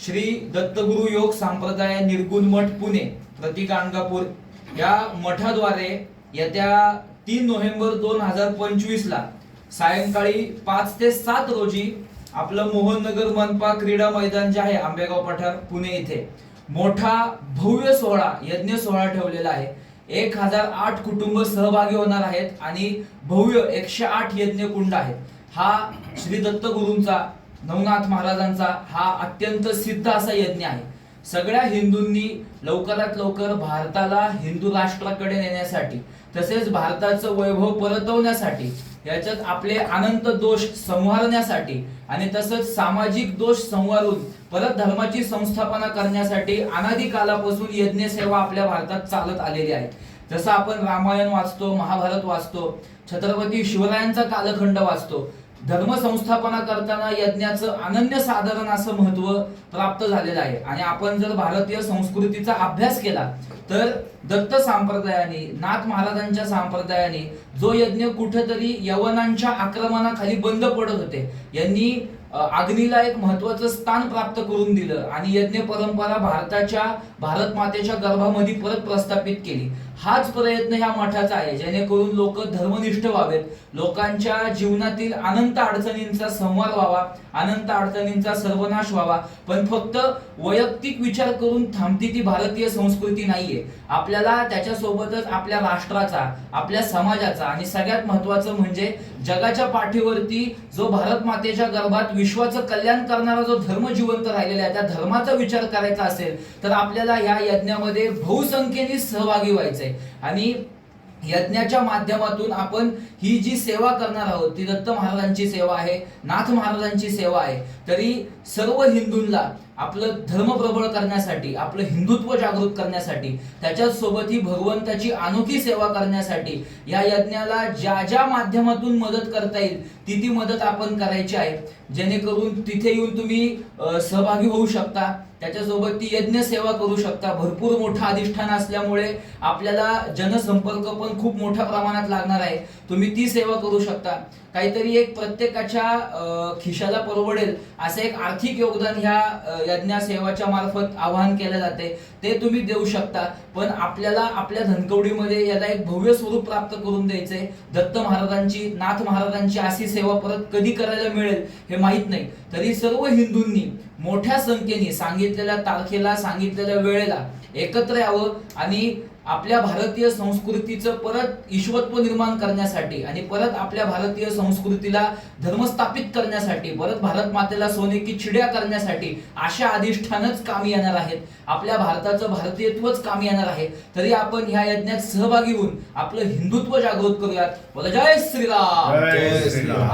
श्री दत्तगुरु योग संप्रदाय निर्गुण मठ पुणे प्रतीक या मठाद्वारे येत्या तीन नोव्हेंबर दोन हजार पंचवीसला सायंकाळी पाच ते सात रोजी आपलं मोहननगर मनपा क्रीडा मैदान जे आहे आंबेगाव पठार पुणे इथे मोठा भव्य सोहळा यज्ञ सोहळा ठेवलेला आहे. एक हजार आठ कुटुंब सहभागी होणार आहेत आणि भव्य एकशे आठ यज्ञ कुंड आहेत. हा श्री दत्तगुरूंचा नवनाथ महाराजांचा हा अत्यंत सिद्ध असा यज्ञ आहे. सगळ्या हिंदूंनी लवकरात लवकर भारताला हिंदू राष्ट्राकडे नेण्यासाठी तसेच भारताचं वैभव परतवण्यासाठी याच्यात आपले अनंत दोष संवारण्यासाठी आणि तसंच सामाजिक दोष संवारून परत धर्माची संस्थापना करण्यासाठी अनादी कालापासून यज्ञ सेवा आपल्या भारतात चालत आलेली आहे. जसं आपण रामायण वाचतो महाभारत वाचतो छत्रपती शिवरायांचा कालखंड वाचतो धर्म संस्थापना करताना यज्ञाचं अनन्य साधारण असं महत्त्व प्राप्त झालेलं आहे. आणि आपण जर भारतीय संस्कृतीचा अभ्यास केला तर दत्त संप्रदायाने नाथ महाराजांच्या संप्रदायाने जो यज्ञ कुठेतरी यवनांच्या आक्रमणाखाली बंद पडत होते यांनी अग्नीला एक महत्वाचं स्थान प्राप्त करून दिलं आणि यज्ञ परंपरा भारताच्या भारत मातेच्या गर्भामध्ये परत प्रस्थापित केली. हाच प्रयत्न ह्या मठाचा आहे. जेणेकरून लोक धर्मनिष्ठ व्हावेत. लोकांच्या जीवनातील अनंत अडचणींचा संवाद व्हावा. अनंत अडचणींचा सर्वनाश व्हावा. पण फक्त वैयक्तिक विचार करून थांबती ती भारतीय संस्कृती नाहीये. आपल्याला त्याच्यासोबतच आपल्या राष्ट्राचा आपल्या समाजाचा आणि सगळ्यात महत्वाचं म्हणजे जगाच्या पाठीवरती जो भारत मातेच्या गर्भात विश्वाचं कल्याण करणारा जो धर्म जिवंत राहिलेला आहे त्या धर्माचा विचार करायचा असेल तर आपल्याला या यज्ञामध्ये बहुसंख्येने सहभागी व्हायचंय. आणि यज्ञाच्या माध्यमातून आपण ही जी सेवा करणार आहोत ती दत्त महाराजांची सेवा आहे नाथ महाराजांची सेवा आहे तरी सर्व हिंदूंना आपलं धर्म प्रबळ करण्यासाठी आपलं हिंदुत्व जागृत करण्यासाठी त्याच्यासोबत ही भगवंताची अनोखी सेवा करण्यासाठी या यज्ञाला ज्या ज्या माध्यमातून मदत करता येईल ती ती मदत आपण करायची आहे. जेणेकरून तिथे येऊन तुम्ही सहभागी होऊ शकता. त्याच्यासोबत ती यज्ञ सेवा करू शकता. भरपूर मोठं अधिष्ठान असल्यामुळे आपल्याला जनसंपर्क पण खूप मोठ्या प्रमाणात लागणार आहे. तुम्ही ती सेवा करू शकता. काहीतरी एक प्रत्येकाच्या खिशाला परवडेल असं एक आर्थिक योगदान ह्या यज्ञासेवाच्या यज्ञ सेवाच्या मार्फत आवाहन केलं जाते. ते तुम्ही देऊ शकता. पण आपल्याला आपल्या धनकवडीमध्ये याला एक भव्य स्वरूप प्राप्त करून द्यायचंय. दत्त महाराजांची नाथ महाराजांची अशी सेवा परत कधी करायला मिळेल हे माहीत नाही. तरी सर्व हिंदूंनी मोठ्या संख्येने सांगितलेल्या तारखेला सांगितलेल्या वेळेला एकत्र यावं आणि आपल्या भारतीय संस्कृतीचं परत ईश्वत्व निर्माण करण्यासाठी आणि परत आपल्या भारतीय संस्कृतीला धर्मस्थापित करण्यासाठी परत भारत मातेला सोने की चिड्या करण्यासाठी अशा अधिष्ठानच कामी येणार आहेत. आपल्या भारताचं भारतीयत्वच कामी येणार आहे. तरी आपण ह्या यज्ञात सहभागी होऊन आपलं हिंदुत्व जागृत करूयात. बोला जय श्रीराम. जय श्रीराम.